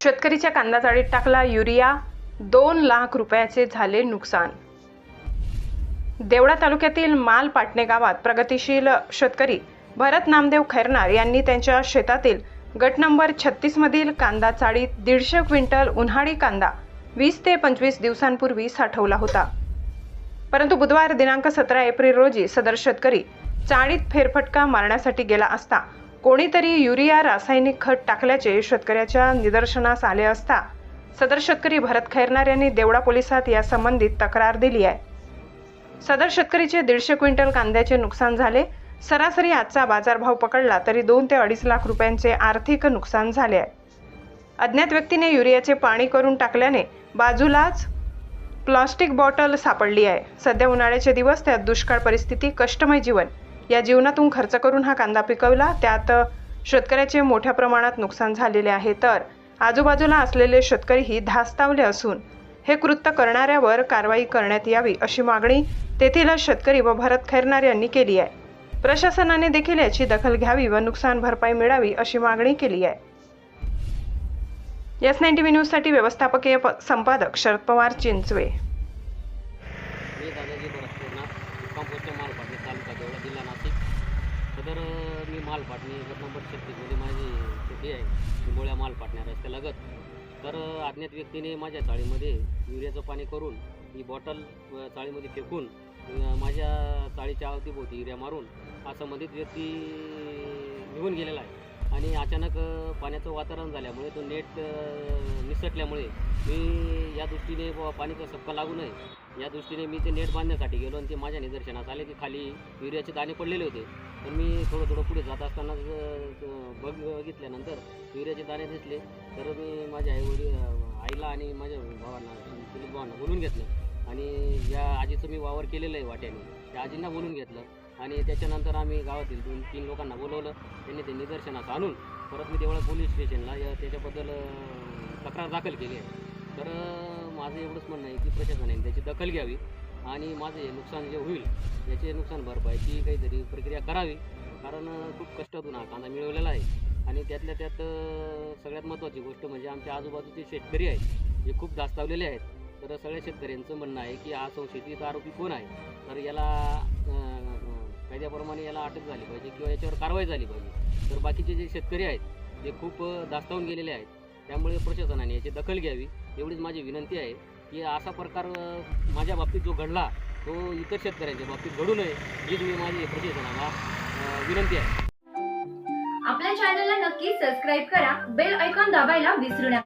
शेतकरीच्या कांदा जाळीत टाकला युरिया दोन लाख रुपयाचे झाले नुकसान. देवळा तालुक्यातील माल पाटणे गावात प्रगतिशील शेतकरी भरत नामदेव खैरनार यांनी त्यांच्या शेतातील गट नंबर छत्तीसमधील कांदा चाळीत दीडशे क्विंटल उन्हाळी कांदा वीस ते पंचवीस दिवसांपूर्वी साठवला होता. परंतु बुधवार दिनांक सतरा एप्रिल रोजी सदर शेतकरी चाळीत फेरफटका मारण्यासाठी गेला असता कोणीतरी युरिया रासायनिक खत टाकल्याचे शेतकऱ्याच्या निदर्शनास आले असता सदर शेतकरी भरत खैरनार यांनी देवडा पोलिसात यासंबंधित तक्रार दिली आहे. सदर शेतकरीचे दीडशे क्विंटल कांद्याचे नुकसान झाले. सरासरी आजचा बाजारभाव पकडला तरी दोन ते अडीच लाख रुपयांचे आर्थिक नुकसान झाले आहे. अज्ञात व्यक्तीने युरियाचे पाणी करून टाकल्याने बाजूलाच प्लास्टिक बॉटल सापडली आहे. सध्या उन्हाळ्याचे दिवस त्यात दुष्काळ परिस्थिती कष्टमय जीवन. या जीवनातून खर्च करून हा कांदा पिकवला. त्यात शेतकऱ्याचे मोठ्या प्रमाणात नुकसान झालेले आहे. तर आजूबाजूला असलेले शेतकरीही धास्तावले असून हे कृत्य करणाऱ्यावर कारवाई करण्यात यावी अशी मागणी तेथील शेतकरी व भरत खैरनार यांनी केली आहे. प्रशासनाने देखील याची दखल घ्यावी व नुकसान भरपाई मिळावी अशी मागणी केली आहे. यस नाईन्टी व्ही न्यूजसाठी व्यवस्थापकीय प- संपादक शरद पवार चिंचवे मी दादाजी बरसपूरना मुक्काम पोस्ट माल पाटणी तालुका देवळा जिल्हा नाशिक सदर मालपाटणी मी नंबर छत्तीसमध्ये म्हणजे माझी शेती आहे. शिंबोळ्या मालपाटण्या रस्त्यालगत तर अज्ञात व्यक्तीने माझ्या चाळीमध्ये युरियाचं पाणी करून ही बॉटल चाळीमध्ये फेकून माझ्या चाळीच्या अवतीभोवती युरिया मारून हा संबंधित व्यक्ती निघून गेलेला आहे. आणि अचानक पाण्याचं वातावरण झाल्यामुळे तो नेट निसटल्यामुळे मी या दृष्टीने बुवा कसं सपका लागू नये या दृष्टीने मी ते नेट बांधण्यासाठी गेलो आणि ते माझ्या निदर्शनास आले की खाली युरियाचे दाणे पडलेले होते. तर मी थोडं थोडं पुढे जात असताना बघ बघितल्यानंतर युरियाचे दाणे दिसले. तर मी माझ्या आईवडील आईला आणि माझ्या भावांना दिलीप भावांना बोलून घेतलं. आणि ज्या आजीचं मी वावर केलेलं आहे वाट्याने. त्या आजींना बोलून घेतलं. आणि त्याच्यानंतर आम्ही गावातील दोन तीन लोकांना बोलवलं. त्यांनी ते निदर्शनास आणून परत मी देवळा पोलीस स्टेशनला या त्याच्याबद्दल तक्रार दाखल केली आहे. तर माझं एवढंच म्हणणं आहे की प्रशासनाने त्याची दखल घ्यावी आणि माझं हे नुकसान जे होईल याचे नुकसान भरपाईची काहीतरी प्रक्रिया करावी. कारण खूप कष्टातून हा कांदा मिळवलेला आहे. आणि त्यातल्या त्यात सगळ्यात महत्त्वाची गोष्ट म्हणजे आमच्या आजूबाजूचे शेतकरी आहेत जे खूप दास्तावलेले आहेत. तर सगळ्या शेतकऱ्यांचं म्हणणं आहे की हा संशयित आरोपी कोण आहे? तर याला कायद्याप्रमाणे याला अटक झाली पाहिजे किंवा याच्यावर कारवाई झाली पाहिजे. तर बाकीचे जे शेतकरी आहेत ते खूप दास्तावून गेलेले आहेत त्यामुळे प्रशासनाने याची दखल घ्यावी. एवढीच माझी विनंती आहे की असा प्रकार माझ्या बाबतीत जो घडला तो इतर शेतकऱ्यांच्या बाबतीत घडू नये हीच मी माझी प्रशासनाला विनंती आहे. आपल्या चॅनलला नक्की सबस्क्राईब करा बेल ऐकॉन दाबायला विसरू नका.